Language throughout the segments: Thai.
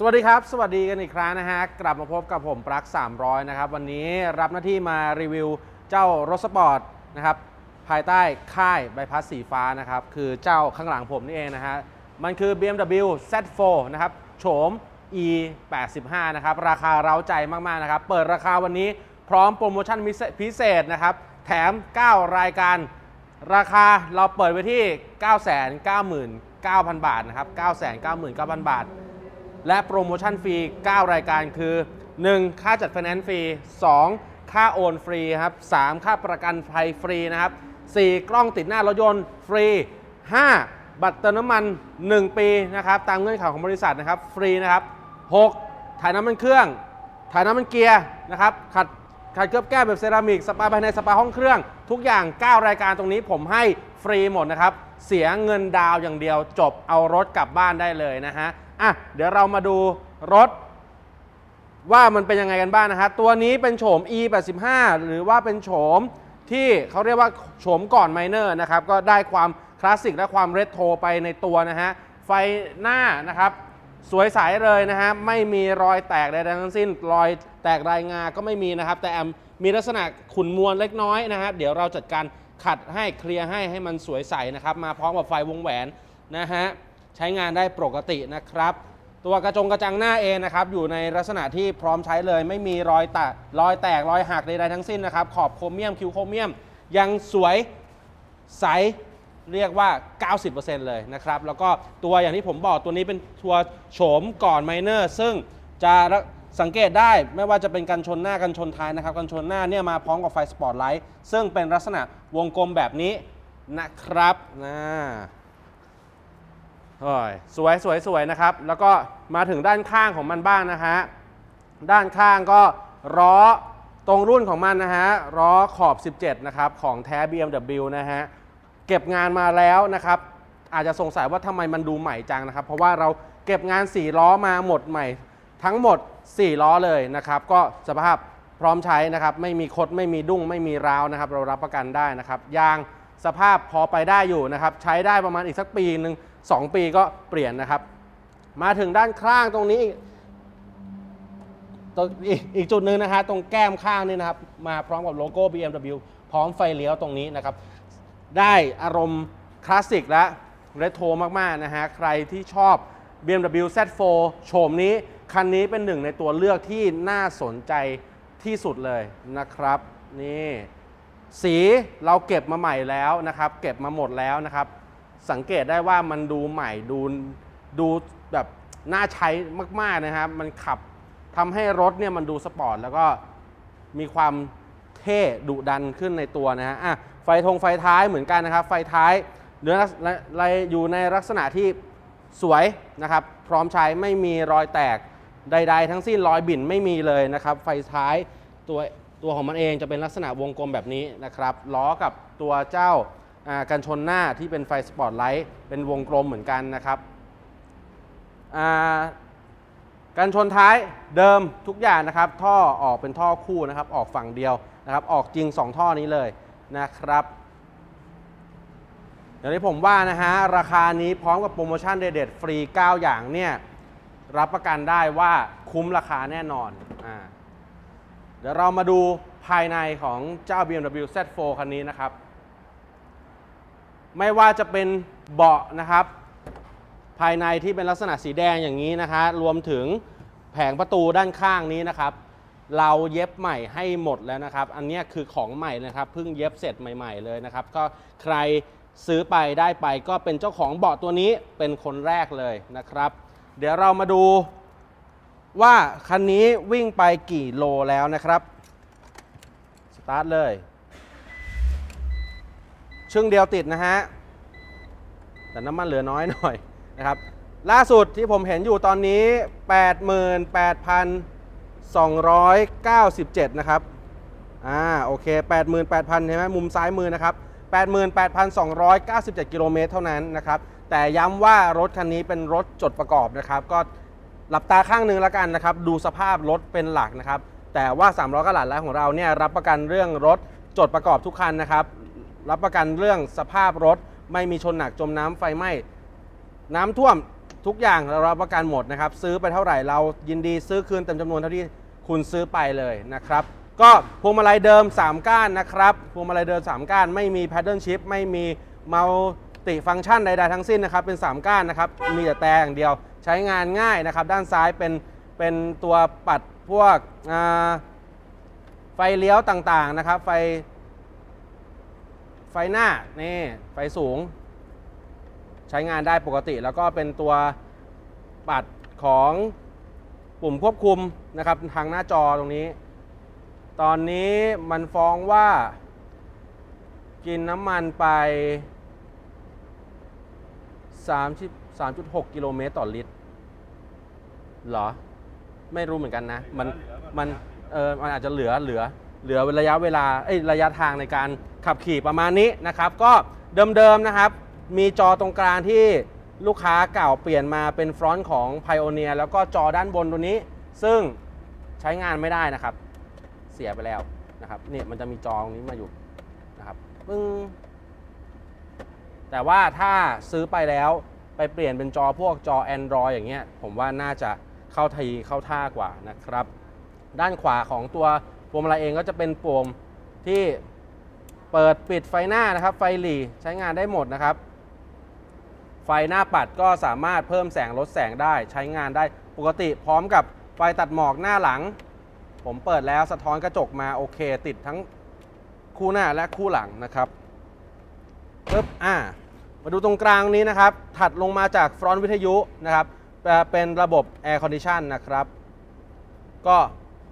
สวัสดีครับ สวัสดีกันอีกครั้งนะฮะ กลับมาพบกับผมปลั๊ก300 นะครับ วันนี้รับหน้าที่มารีวิวเจ้ารถสปอร์ตนะครับ ภายใต้ค่ายใบพัดสีฟ้านะครับ คือเจ้าข้างหลังผมนี่เองนะฮะ มันคือ BMW Z4 นะครับ โฉม E 85 นะครับ ราคาเร้าใจมาก ๆ นะครับ เปิดราคาวันนี้พร้อมโปรโมชั่นพิเศษนะครับ แถม 9 รายการ ราคาเราเปิดไว้ที่ 999,000บาทนะครับ 999,000 บาท และโปรโมชั่นฟรี 9 รายการคือ 1. ค่าจัดไฟแนนซ์ฟรี 2. ค่าโอนฟรีครับ 3. ค่าประกันภัยฟรีนะครับ 4. กล้องติดหน้ารถยนต์ฟรี 5. บัตรเติมน้ำมัน 1 ปีนะครับตามเงื่อนไขของบริษัทนะครับฟรีนะครับ 6. ถ่ายน้ำมันเครื่อง ถ่ายน้ำมันเกียร์นะครับขัดขัดเคลือบแก้มแบบเซรามิกสปาภายในสปาห้องเครื่อง ทุกอย่าง 9 รายการตรงนี้ผมให้ฟรีหมดนะครับ เสียเงินดาวอย่างเดียวจบเอารถกลับบ้านได้เลยนะฮะ อะเดี๋ยวเรามาดูรถ ว่ามันเป็นยังไงกันบ้างนะฮะตัวนี้เป็นโฉม e 8 5 หรือว่าเป็นโฉมที่เขาเรียกว่าโฉมก่อนไมเนอร์นะครับก็ได้ความคลาสสิกและความเรโทรไปในตัวนะฮะไฟหน้านะครับสวยใสเลยนะฮะไม่มีรอยแตกใดๆทั้งสิ้น รอยแตกรายงาก็ไม่มีนะครับ แต่แอมมีลักษณะขุ่นมวลเล็กน้อยนะฮะเดี๋ยวเราจัดการขัดให้เคลียร์ให้ให้มันสวยใสนะครับ มาพร้อมกับไฟวงแหวนนะฮะ ใช้งานได้ปกตินะครับ ตัวกระจงกระจังหน้าเองนะครับ อยู่ในลักษณะที่พร้อมใช้เลย ไม่มีรอยแตกรอยแตกรอยหักใดๆทั้งสิ้นนะครับ ขอบโครเมียมคิวโครเมียม ยังสวยใสเรียกว่า 90%เลยนะครับ แล้วก็ตัวอย่างที่ผมบอกตัวนี้เป็นตัวโฉมก่อนไมเนอร์ ซึ่งจะสังเกตได้ไม่ว่าจะเป็นกันชนหน้ากันชนท้ายนะครับ กันชนหน้าเนี่ยมาพร้อมกับไฟสปอตไลท์ซึ่งเป็นลักษณะวงกลมแบบนี้นะครับนะ โอ้ยสวยสวยสวยนะครับ แล้วก็มาถึงด้านข้างของมันบ้างนะฮะ ด้านข้างก็ล้อตรงรุ่นของมันนะฮะล้อขอบ 17 นะครับ ของแท้ BMW นะฮะ เก็บงานมาแล้วนะครับ อาจจะสงสัยว่าทำไมมันดูใหม่จังนะครับ เพราะว่าเราเก็บงาน 4 ล้อมาหมดใหม่ ทั้งหมด 4 ล้อเลยนะครับ ก็สภาพพร้อมใช้นะครับ ไม่มีคดไม่มีดุ้งไม่มีร้าวนะครับ เรารับประกันได้นะครับยางสภาพพอไปได้อยู่นะครับ ใช้ได้ประมาณอีกสักปีหนึ่ง 2 ปีก็เปลี่ยนนะครับ มาถึงด้านข้างตรงนี้ตอีกอีกจุดหนึ่งนะฮะตรงแก้มข้างนี่นะครับ มาพร้อมกับโลโก้ BMW พร้อมไฟเลี้ยวตรงนี้นะครับ ได้อารมณ์คลาสสิกและเรโทรมาก ๆ นะฮะ ใครที่ชอบ BMW Z4 โฉมนี้ คันนี้เป็นหนึ่งในตัวเลือกที่น่าสนใจที่สุดเลยนะครับ นี่ สีเราเก็บมาใหม่แล้วนะครับ เก็บมาหมดแล้วนะครับ สังเกตได้ว่ามันดูใหม่ดูดูแบบน่าใช้มาก ๆนะครับ มันขับทำให้รถเนี่ยมันดูสปอร์ตแล้วก็มีความเท่ดุดันขึ้นในตัวนะฮะอะไฟธงไฟท้ายเหมือนกันนะครับ ไฟท้ายเนื้ออะไรอยู่ในลักษณะที่สวยนะครับ พร้อมใช้ไม่มีรอยแตกใด ๆ ทั้งสิ้นรอยบิ่นไม่มีเลยนะครับ ไฟท้ายตัวตัวของมันเองจะเป็นลักษณะวงกลมแบบนี้นะครับล้อกับตัวเจ้า กันชนหน้าที่เป็นไฟสปอตไลท์เป็นวงกลมเหมือนกันนะครับอ่ากันชนท้ายเดิมทุกอย่างนะครับ ท่อออกเป็นท่อคู่นะครับ ออกฝั่งเดียวนะครับ ออกจริง 2 ท่อนี้เลยนะครับอย่างที่ผมว่านะฮะราคานี้พร้อมกับโปรโมชั่นเด็ดๆฟรี 9 อย่างเนี่ยรับประกันได้ว่าคุ้มราคาแน่นอนอ่าเดี๋ยวเรามาดูภายในของเจ้า BMW Z4 คันนี้นะครับ ไม่ว่าจะเป็นเบาะนะครับ ภายในที่เป็นลักษณะสีแดงอย่างนี้นะคะ รวมถึงแผงประตูด้านข้างนี้นะครับ เราเย็บใหม่ให้หมดแล้วนะครับ อันนี้คือของใหม่นะครับเพิ่งเย็บเสร็จใหม่ ๆ เลยนะครับ ก็ใครซื้อไปได้ไปก็เป็นเจ้าของเบาะตัวนี้เป็นคนแรกเลยนะครับ เดี๋ยวเรามาดูว่าคันนี้วิ่งไปกี่โลแล้วนะครับ สตาร์ทเลย ชึ่งเดียวติดนะฮะ แต่น้ำมันเหลือน้อยหน่อยนะครับ ล่าสุดที่ผมเห็นอยู่ตอนนี้ 88,297 นะครับ อ่า โอเค 88,000ใช่ไหมมุมซ้ายมือนะครับ 88,297 กิโลเมตรเท่านั้นนะครับ แต่ย้ำว่ารถคันนี้เป็นรถจดประกอบนะครับ ก็หลับตาข้างนึงแล้วกันนะครับ ดูสภาพรถเป็นหลักนะครับ แต่ว่า 300กะหลัดแล้วของเราเนี่ยรับประกันเรื่องรถจดประกอบทุกคันนะครับ รับประกันเรื่องสภาพรถ ไม่มีชนหนักจมน้ำไฟไหม้น้ำท่วมทุกอย่างเรารับประกันหมดนะครับ ซื้อไปเท่าไหร่เรายินดีซื้อคืนเต็มจำนวนเท่าที่คุณซื้อไปเลยนะครับ ก็พวงมาลัยเดิม 3 ก้านนะครับพวงมาลัยเดิม 3 ก้าน ไม่มี paddle shift ไม่มีมัลติฟังก์ชันใดๆทั้งสิ้นนะครับเป็น 3 ก้านนะครับมีแต่แต่อย่างเดียวใช้งานง่ายนะครับ ด้านซ้ายเป็นเป็นตัวปัดพวกไฟเลี้ยวต่างๆนะครับ ไฟ ไฟหน้านี่ไฟสูง ใช้งานได้ปกติ แล้วก็เป็นตัวปัดของปุ่มควบคุมนะครับทางหน้าจอตรงนี้ ตอนนี้มันฟ้องว่า กินน้ำมันไป 3, 3 6กิโลเมตรต่อลิตรหรอ ไม่รู้เหมือนกันนะ มันมันเออมันอาจจะเหลือเหลือ เหลือระยะเวลาเอ้ยระยะทางในการขับขี่ประมาณนี้นะครับ ก็เดิมๆนะครับ มีจอตรงกลางที่ลูกค้าเก่าเปลี่ยนมาเป็นฟรอนต์ของ Pioneer แล้วก็จอด้านบนตัวนี้ ซึ่งใช้งานไม่ได้นะครับ เสียไปแล้วนะครับเนี่ยมันจะมีจอตรงนี้มาอยู่นะครับปึ้งแต่ว่าถ้าซื้อไปแล้วไปเปลี่ยนเป็นจอพวกจอ Android อย่างเงี้ยผมว่าน่าจะเข้าทีเข้าท่ากว่านะครับ ด้านขวาของตัว พวงมาลัยเองก็จะเป็นปุ่มที่เปิดปิดไฟหน้านะครับ ไฟหลีใช้งานได้หมดนะครับ ไฟหน้าปัดก็สามารถเพิ่มแสงลดแสงได้ใช้งานได้ปกติพร้อมกับไฟตัดหมอกหน้าหลัง ผมเปิดแล้วสะท้อนกระจกมาโอเค ติดทั้งคู่หน้าและคู่หลังนะครับปึ๊บอ่ามาดูตรงกลางนี้นะครับ ถัดลงมาจากฟรอนต์วิทยุนะครับเป็นระบบ Air Condition นะครับ ก็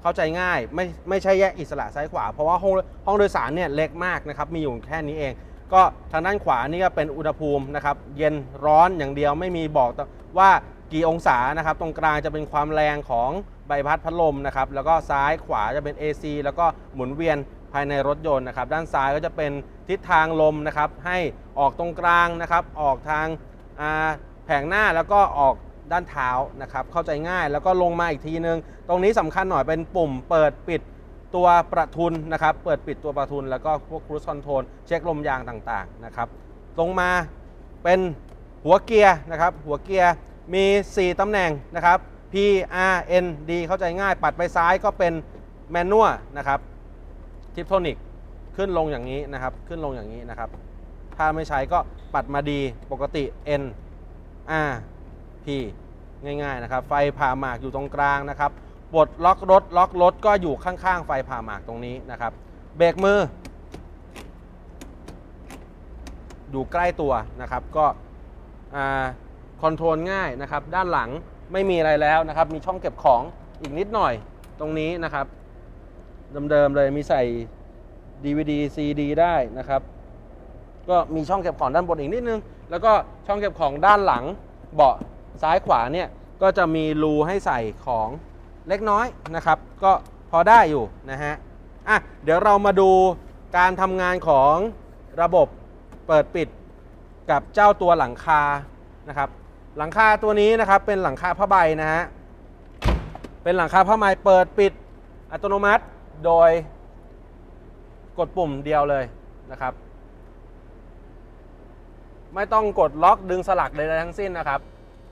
เข้าใจง่ายไม่ไม่ใช่แยกอิสระซ้ายขวา เพราะว่าห้องห้องโดยสารเนี่ยเล็กมากนะครับมีอยู่แค่นี้เอง ก็ทางด้านขวานี่ก็เป็นอุณหภูมินะครับเย็นร้อนอย่างเดียวไม่มีบอกว่ากี่องศานะครับ ตรงกลางจะเป็นความแรงของใบพัดพัดลมนะครับแล้วก็ซ้ายขวาจะเป็น AC แล้วก็หมุนเวียนภายในรถยนต์นะครับ ด้านซ้ายก็จะเป็นทิศทางลมนะครับ ให้ออกตรงกลางนะครับ ออกทางแผงหน้าแล้วก็ออก ด้านเท้านะครับเข้าใจง่ายแล้วก็ลงมาอีกทีนึง ตรงนี้สำคัญหน่อยเป็นปุ่มเปิดปิดตัวประทุนนะครับเปิดปิดตัวประทุน แล้วก็พวกครู i คอนโทรลเช็คลมยางต่างๆนะครับลงมาเป็นหัวเกียร์นะครับหัวเกียร์มี 4ตำแหน่งนะครับ P R N D เข้าใจง่าย ปัดไปซ้ายก็เป็นแมนนวลนะครับทิปโทนิกขึ้นลงอย่างนี้นะครับขึ้นลงอย่างนี้นะครับ ถ้าไม่ใช้ก็ปัดมาดีปกติ N R P ง่ายๆนะครับ ไฟผ่าหมากอยู่ตรงกลางนะครับปลดล็อกรถล็อกรถก็อยู่ข้างๆ ไฟผ่าหมากตรงนี้นะครับ เบรกมือ อยู่ใกล้ตัวนะครับ ก็คอนโทรลง่ายนะครับ ด้านหลังไม่มีอะไรแล้วนะครับ มีช่องเก็บของอีกนิดหน่อยตรงนี้นะครับเดิมๆเลยมีใส่ DVD CD ได้นะครับ ก็มีช่องเก็บของด้านบนอีกนิดนึง แล้วก็ช่องเก็บของด้านหลังเบาะ ซ้ายขวาเนี่ยก็จะมีรูให้ใส่ของเล็กน้อยนะครับ ก็พอได้อยู่นะฮะอะเดี๋ยวเรามาดูการทำงานของระบบเปิดปิดกับเจ้าตัวหลังคานะครับ หลังคาตัวนี้นะครับเป็นหลังคาผ้าใบนะฮะเป็นหลังคาผ้าใบเปิดปิดอัตโนมัติโดยกดปุ่มเดียวเลยนะครับ ไม่ต้องกดล็อกดึงสลักใดๆทั้งสิ้นนะครับ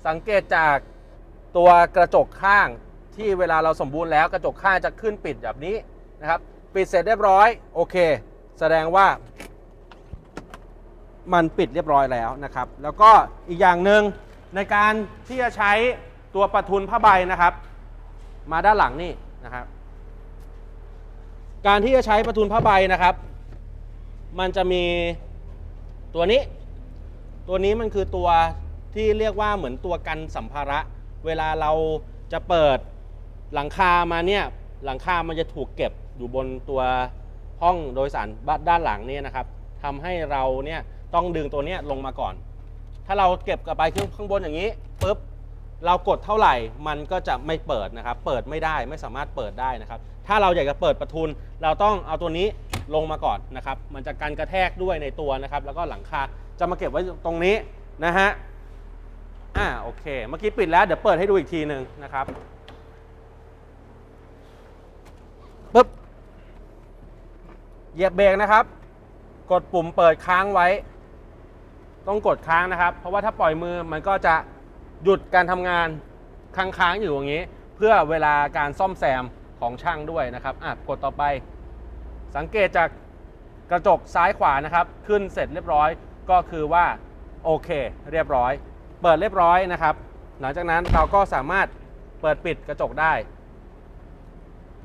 สังเกตจากตัวกระจกข้างที่เวลาเราสมบูรณ์แล้วกระจกข้างจะขึ้นปิดแบบนี้นะครับ ปิดเสร็จเรียบร้อยโอเค แสดงว่ามันปิดเรียบร้อยแล้วนะครับ แล้วก็อีกอย่างหนึ่งในการที่จะใช้ตัวประทุนผ้าใบนะครับ มาด้านหลังนี่นะครับ การที่จะใช้ประทุนผ้าใบนะครับ มันจะมีตัวนี้ ตัวนี้มันคือตัว ที่เรียกว่าเหมือนตัวกันสัมภาระ เวลาเราจะเปิดหลังคามาเนี่ยหลังคามันจะถูกเก็บอยู่บนตัวห้องโดยสารด้านหลังเนี่ยนะครับทำให้เราเนี่ยต้องดึงตัวเนี้ยลงมาก่อน ถ้าเราเก็บกลับไปข้างบนอย่างนี้ปุ๊บเรากดเท่าไหร่มันก็จะไม่เปิดนะครับ เปิดไม่ได้ไม่สามารถเปิดได้นะครับ ถ้าเราอยากจะเปิดประทุน เราต้องเอาตัวนี้ลงมาก่อนนะครับ มันจะกันกระแทกด้วยในตัวนะครับ แล้วก็หลังคาจะมาเก็บไว้ตรงนี้นะฮะ อ่าโอเค เมื่อกี้ปิดแล้ว เดี๋ยวเปิดให้ดูอีกทีหนึ่งนะครับปึ๊บเหยียบเบรกนะครับ กดปุ่มเปิดค้างไว้ ต้องกดค้างนะครับ เพราะว่าถ้าปล่อยมือมันก็จะหยุดการทำงานค้างๆอยู่อย่างนี้ เพื่อเวลาการซ่อมแซมของช่างด้วยนะครับอะกดต่อไป สังเกตจากกระจกซ้ายขวานะครับ ขึ้นเสร็จเรียบร้อยก็คือว่าโอเค เรียบร้อย เปิดเรียบร้อยนะครับ หลังจากนั้นเราก็สามารถเปิดปิดกระจกได้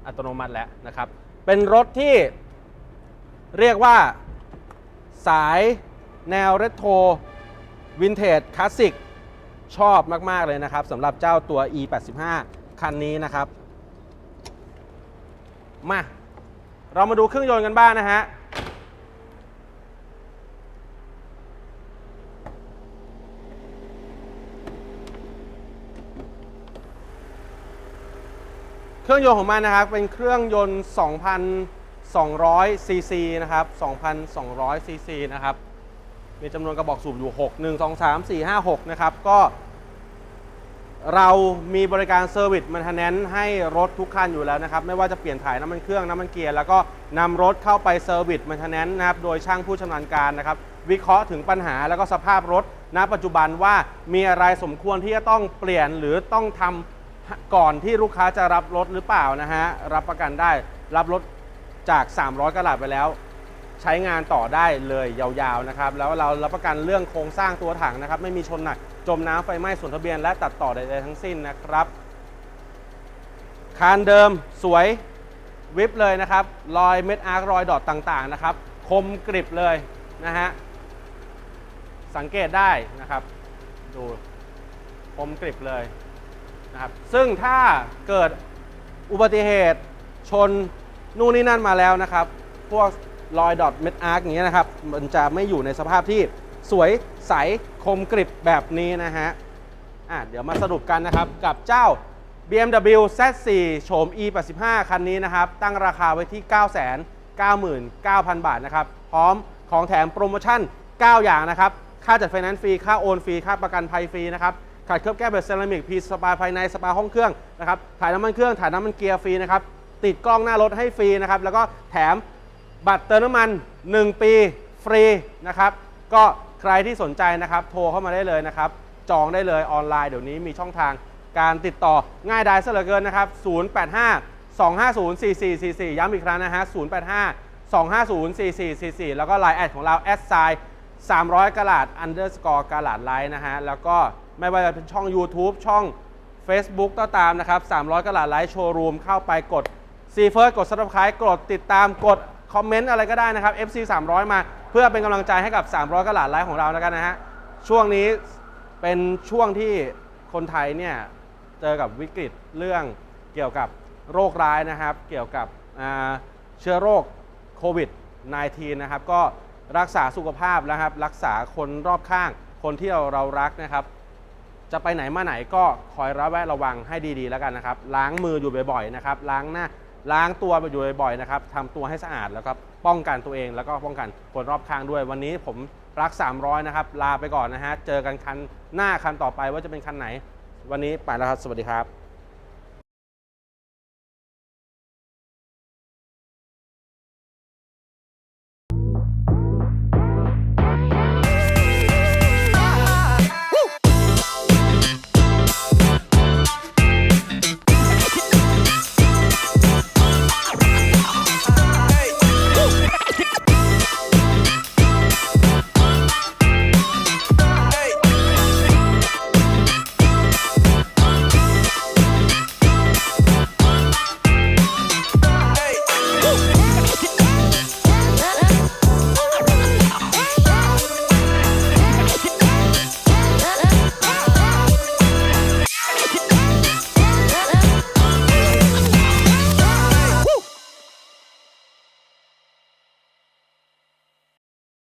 อัตโนมัติแล้วนะครับ เป็นรถที่เรียกว่าสายแนวเรโทรวินเทจคลาสสิกชอบมาก ๆ เลยนะครับสำหรับเจ้าตัว e85 คันนี้นะครับ มา เรามาดูเครื่องยนต์กันบ้างนะฮะ เครื่องยนต์ของมันนะครับ เป็นเครื่องยนต์ 2,200 ซีซีนะครับ 2,200 ซีซีนะครับ มีจำนวนกระบอกสูบอยู่ 6 1 2 3 4 5 6 นะครับ ก็เรามีบริการเซอร์วิสมันทนแนนให้รถทุกคันอยู่แล้วนะครับ ไม่ว่าจะเปลี่ยนถ่ายน้ำมันเครื่องน้ำมันเกียร์แล้วก็นำรถเข้าไปเซอร์วิสมันทนแนนนะครับ โดยช่างผู้ชำนาญการนะครับ วิเคราะห์ถึงปัญหาแล้วก็สภาพรถณปัจจุบันว่ามีอะไรสมควรที่จะต้องเปลี่ยนหรือต้องทำ ก่อนที่ลูกค้าจะรับรถหรือเปล่านะฮะ รับประกันได้รับรถจาก 300กะลัดไปแล้ว ใช้งานต่อได้เลยยาวๆนะครับ แล้วเรารับประกันเรื่องโครงสร้างตัวถังนะครับ ไม่มีชนหนัก จมน้ำไฟไหม้ส่วนทะเบียน และตัดต่อใดๆทั้งสิ้นนะครับ คานเดิมสวยวิบเลยนะครับ รอยเม็ดอาร์ครอยดอทต่างๆนะครับ คมกริบเลยนะฮะ สังเกตได้นะครับ ดูคมกริบเลย นะครับซึ่งถ้าเกิดอุบัติเหตุชนนู่นนี่นั่นมาแล้วนะครับ พวกรอยดอทเม็ดอาร์คอย่างเงี้ยนะครับ มันจะไม่อยู่ในสภาพที่สวยใสคมกริบแบบนี้นะฮะอะเดี๋ยวมาสรุปกันนะครับ กับเจ้า BMW Z4 โฉม E85 คันนี้นะครับ ตั้งราคาไว้ที่ 999,000 บาทนะครับ พร้อมของแถมโปรโมชั่น 9 อย่างนะครับ ค่าจัดไฟแนนซ์ฟรี ค่าโอนฟรี ค่าประกันภัยฟรีนะครับ ขัดเคลือบแก้แบบเซรามิกพีสปาภายในสปาห้องเครื่องนะครับถ่ายน้ำมันเครื่องถ่ายน้ำมันเกียร์ฟรีนะครับติดกล้องหน้ารถให้ฟรีนะครับแล้วก็แถมบัตรเติมน้ำมัน 1 ปีฟรีนะครับก็ใครที่สนใจนะครับโทรเข้ามาได้เลยนะครับจองได้เลยออนไลน์เดี๋ยวนี้มีช่องทางการติดต่อง่ายดายซะเหลือเกินนะครับ 085 250 4444 ย้ำอีกครั้งนะฮะ 085 250 4444 แล้วก็ไลน์แอดของเราแอดไซน์300กะลาด underscore กะลาดไลน์นะฮะ แล้วก็ ไม่ว่าจะเป็นช่อง YouTube ช่อง Facebook ก็ตามนะครับ 300 กะลาดไลฟ์โชว์รูมเข้าไปกด c f i r s t กด subscribe กดติดตามกดคอมเมนต์อะไรก็ได้นะครับ FC 300 มาเพื่อเป็นกำลังใจให้กับ 300 กะลาดไลฟ์ของเราแล้วกันนะฮะช่วงนี้เป็นช่วงที่คนไทยเนี่ยเจอกับวิกฤตเรื่องเกี่ยวกับโรคร้ายนะครับ เกี่ยวกับเชื้อโรคโควิด -19 นะครับ ก็รักษาสุขภาพนะครับ รักษาคนรอบข้าง คนที่เราเรารักนะครับ จะไปไหนมาไหนก็คอยระแวดระวังให้ดีๆแล้วกันนะครับ ล้างมืออยู่บ่อยๆนะครับ ล้างหน้า ล้างตัวอยู่บ่อยๆนะครับทำตัวให้สะอาดแล้วก็ป้องกันตัวเอง แล้วก็ป้องกันคนรอบข้างด้วย วันนี้ผมรัก 300 นะครับ ลาไปก่อนนะฮะ เจอกันคันหน้าคันต่อไปว่าจะเป็นคันไหน วันนี้ไปแล้วครับ สวัสดีครับ